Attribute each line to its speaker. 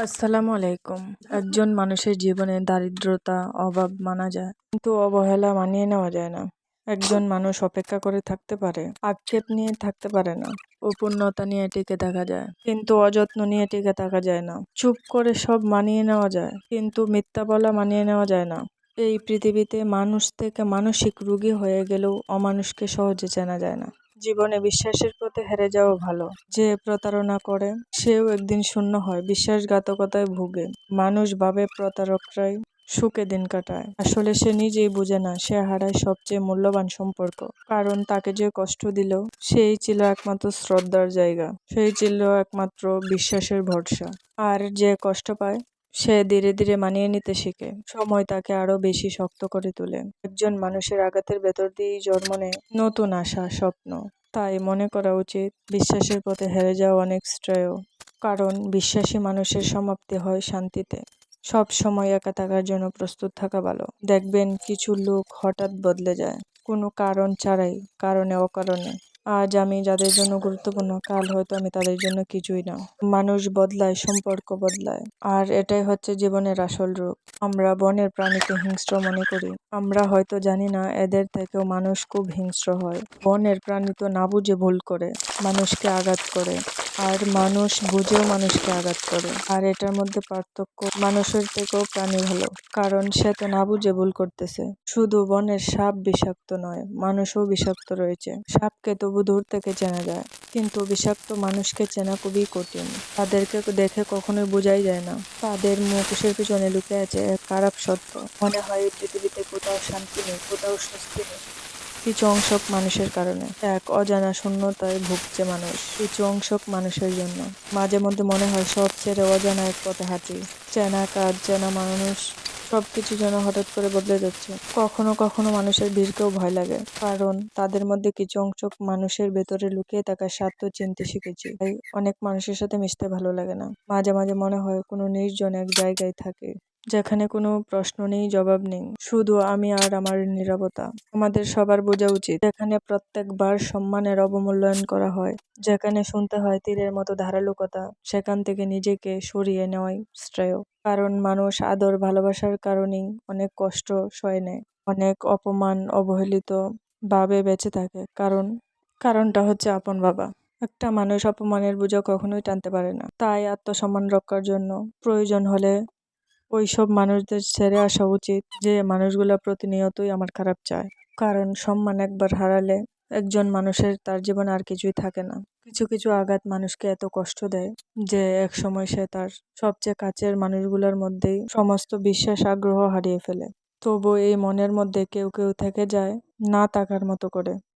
Speaker 1: আসসালামু আলাইকুম। একজন মানুষের জীবনে দারিদ্রতা, অভাব মানা যায়, কিন্তু অবহেলা মানিয়ে নেওয়া যায় না। একজন মানুষ অপেক্ষা করে থাকতে পারে, আক্ষেপ নিয়ে থাকতে পারে না, অপূর্ণতা নিয়ে টিকে থাকা যায়, কিন্তু অযত্ন নিয়ে টিকে থাকা যায় না। চুপ করে সব মানিয়ে নেওয়া যায়, কিন্তু মিথ্যা বলা মানিয়ে নেওয়া যায় না। এই পৃথিবীতে মানুষ থেকে মানসিক রুগী হয়ে গেলেও অমানুষকে সহজে চেনা যায় না। জীবনে বিশ্বাসের পথে হেরে যাওয়া ভালো। যে প্রতারণা করে, সেও একদিন শূন্য হয়, বিশ্বাসঘাতকতায় ভুগে। মানুষ ভাবে প্রতারকরাই সুখে দিন কাটায়। আসলে সে নিজেই বুঝে না, সে হারায় সবচেয়ে মূল্যবান সম্পর্ক। কারণ তাকে যে কষ্ট দিল, সেই ছিল একমাত্র শ্রদ্ধার জায়গা। সেই ছিল একমাত্র বিশ্বাসের ভরসা। আর যে কষ্ট পায় সে ধীরে ধীরে মানিয়ে নিতে শিখে। সময় তাকে আরও বেশি শক্ত করে তোলে। একজন মানুষের আঘাতের ভেতর দিয়েই জন্ম নেয় নতুন আশা, স্বপ্ন। তাই মনে করা উচিত, বিশ্বাসের পথে হেরে যাওয়া অনেক শ্রেয়। কারণ বিশ্বাসী মানুষের সমাপ্তি হয় শান্তিতে। সব সময় একা থাকার জন্য প্রস্তুত থাকা ভালো। দেখবেন কিছু লোক হঠাৎ বদলে যায়। কোনো কারণ ছাড়াই, কারণে অকারণে। আজ আমি যাদের জন্য গুরুত্বপূর্ণ, কাল হয়তো আমি তাদের জন্য কিছুই না। মানুষ বদলায়, সম্পর্ক বদলায়। আর এটাই হচ্ছে জীবনের আসল রূপ। আমরা বনের প্রাণীকে হিংস্র মনে করি। আমরা হয়তো জানি না, এদের থেকেও মানুষ খুব হিংস্র হয়। বনের প্রাণী তো না বুঝে ভুল করে, মানুষকে আঘাত করে। আর মানুষ বুঝেও মানুষকে আঘাত করে। আর এটার মধ্যে পার্থক্য, মানুষের থেকেও প্রাণী ভালো। কারণ সে তো না বুঝে ভুল করতেছে। শুধু বনের সাপ বিষাক্ত নয়, মানুষও বিষাক্ত রয়েছে। সাপকে তবু দূর থেকে চেনা যায়। কিন্তু বিষাক্ত মানুষকে চেনা খুবই কঠিন। তাদেরকে দেখে কখনোই বোঝাই যায় না। তাদের মুখোশের পিছনে লুকে আছে এক খারাপ সত্য। মনে হয় পৃথিবীতে কোথাও শান্তি নেই, কোথাও স্বস্তি নেই। কিছু অংশক মানুষের কারণে। এক অজানা শূন্যতায় ভুগছে মানুষ। কিছু অংশক মানুষের জন্য। মাঝে মধ্যে মনে হয় সব ছেড়ে অজানা এক পথে হাঁটি। চেনা কাজ, চেনা মানুষ। সব কিছু যেন হঠাৎ করে বদলে যাচ্ছে। কখনো কখনো মানুষের ভিড়কেও ভয় লাগে, কারণ তাদের মধ্যে কিছু অংশ মানুষের ভেতরে লুকিয়ে থাকা স্বার্থ চিনতে শিখেছি। তাই অনেক মানুষের সাথে মিশতে ভালো লাগে না। মাঝে মাঝে মনে হয় কোনো নির্জন এক জায়গায় থাকে। যেখানে কোনো প্রশ্ন নেই, জবাব নেই। শুধু আমি আর আমার নিরাপত্তা আমাদের সবার বোঝা উচিত, যেখানে প্রত্যেকবার সম্মানের অবমূল্যায়ন করা হয়, যেখানে শুনতে হয় তীরের মতো ধারালো কথা, সেখান থেকে নিজেকে সরিয়ে নেওয়াই শ্রেয়। কারণ মানুষ আদর ভালোবাসার কারণেই অনেক কষ্ট সয় নেয়, অনেক অপমান অবহেলিত ভাবে বেঁচে থাকে। কারণ, কারণটা হচ্ছে আপন বাবা। একটা মানুষ অপমানের বোঝা কখনোই টানতে পারে না। তাই আত্মসম্মান রক্ষার জন্য প্রয়োজন হলে ওই সব মানুষদের ছেড়ে আসা উচিত যে মানুষগুলো প্রতিনিয়তই আমার খারাপ চায়। কারণ সম্মান একবার হারালে একজন মানুষের তার জীবনে আর কিছুই থাকে না। কিছু কিছু আঘাত মানুষকে এত কষ্ট দেয় যে এক সময় সে তার সবচেয়ে কাছের মানুষগুলোর মধ্যেই সমস্ত বিশ্বাস, আগ্রহ হারিয়ে ফেলে। তবু এই মনের মধ্যে কেউ কেউ থেকে যায় না তাকার মতো করে।